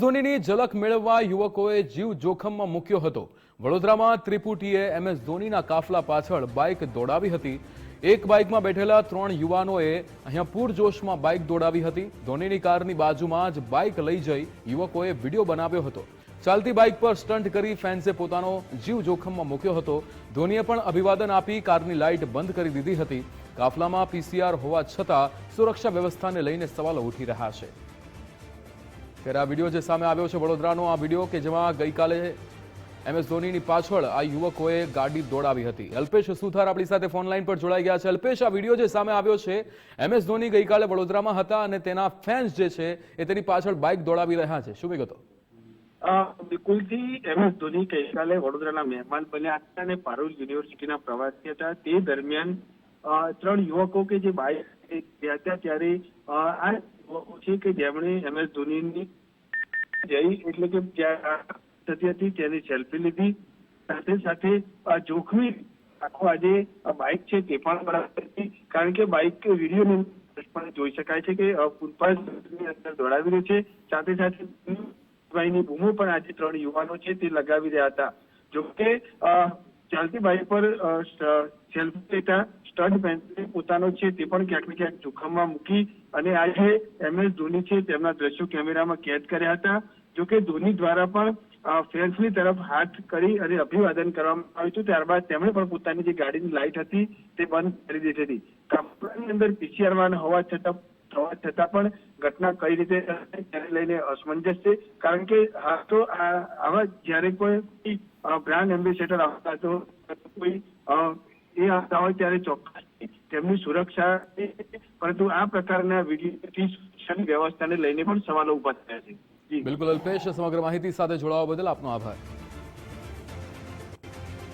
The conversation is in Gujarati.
ધોનીની ઝલક મેળવવા યુવકોએ જીવ જોખમમાં મૂક્યો હતો. વડોદરામાં ત્રિપુટીએ એમએસ ધોનીના કાફલા પાછળ બાઇક દોડાવી હતી. એક બાઇકમાં બેઠેલા ત્રણ યુવાનોએ અહીંયા પૂરજોશમાં બાઇક દોડાવી હતી. ધોનીની કારની બાજુમાં જ બાઇક લઈ જઈ યુવકોએ વીડિયો બનાવ્યો હતો. ચાલતી બાઇક પર સ્ટન્ટ કરી ફેન્સે પોતાનો જીવ જોખમમાં મૂક્યો હતો. ધોનીએ પણ અભિવાદન આપી કારની લાઇટ બંધ કરી દીધી હતી. કાફલામાં પીસીઆર હોવા છતાં સુરક્ષા વ્યવસ્થાને લઈને સવાલો ઉઠી રહ્યા છે. ત્યારે આ વીડિયો જે સામે આવ્યો છે વડોદરાનો, આ વીડિયો કે જેમાં ગઈકાલે એમએસ ધોનીની પાછળ આ યુવકોએ ગાડી દોડાવી હતી. અલ્પેશ સુથાર આપણી સાથે ફોન લાઈન પર જોડાઈ ગયા છે. અલ્પેશ, આ વીડિયો જે સામે આવ્યો છે એમએસ ધોની ગઈકાલે વડોદરામાં હતા અને તેના ફેન્સ જે છે એ તેની પાછળ બાઇક દોડાવી રહ્યા છે. શું વિગતો બિલકુલજી બિલકુલથી એમ એસ ધોની ગઈકાલે વડોદરાના મહેમાન બન્યા હતા અને પારુલ યુનિવર્સિટીના પ્રવાસી હતા. તે દરમિયાન ત્રણ યુવકો કે જે બાઇક ગયા હતા ત્યારે આ છે કે જેમણે એમ એસ ધોનીની જઈ એટલે કે થતી હતી, તેની સેલ્ફી લીધી. સાથે સાથે આ જોખમી આખો આજે બાઇક છે તે પણ બરાબર કારણ કે બાઇક વીડિયો પણ જોઈ શકાય છે કે ફૂટપાથની અંદર દોડાવી રહ્યું છે. સાથે સાથે ભાઈની બૂમો પણ આજે ત્રણ યુવાનો છે તે લગાવી રહ્યા હતા. જોકે અ, ચાલતી બાઇક પર સેલ્ફી લેતા સ્ટડ પેન્સિલ પોતાનો છે તે પણ ક્યાંક ને ક્યાંક જોખમમાં મૂકી અને આજે એમ એસ ધોની છે તેમના દ્રશ્યો કેમેરામાં કેદ કર્યા હતા. જોકે ધોની દ્વારા પણ ફેન્સની તરફ હાથ કરી અને અભિવાદન કરવામાં આવ્યું હતું. ત્યારબાદ તેમણે પણ પોતાની જે ગાડીની લાઇટ હતી તે બંધ કરી દીધી હતી. કાપડની અંદર પીસીઆર હોવા છતાં હોવા છતાં પણ ઘટના કઈ રીતે લઈને અસમંજસ છે. કારણ કે હા તો આવા જ્યારે કોઈ બ્રાન્ડ એમ્બેસેડર આવતા તો કોઈ એ આવતા હોય ત્યારે ચોક્કસ તેમની સુરક્ષા પરંતુ આ પ્રકારના વિડીયોથી સુરક્ષાની વ્યવસ્થાને લઈને પણ સવાલો ઊભા થયા છે. બિલકુલ અલ્પેશ, સમગ્ર માહિતી સાથે જોડાવા બદલ આપનો આભાર.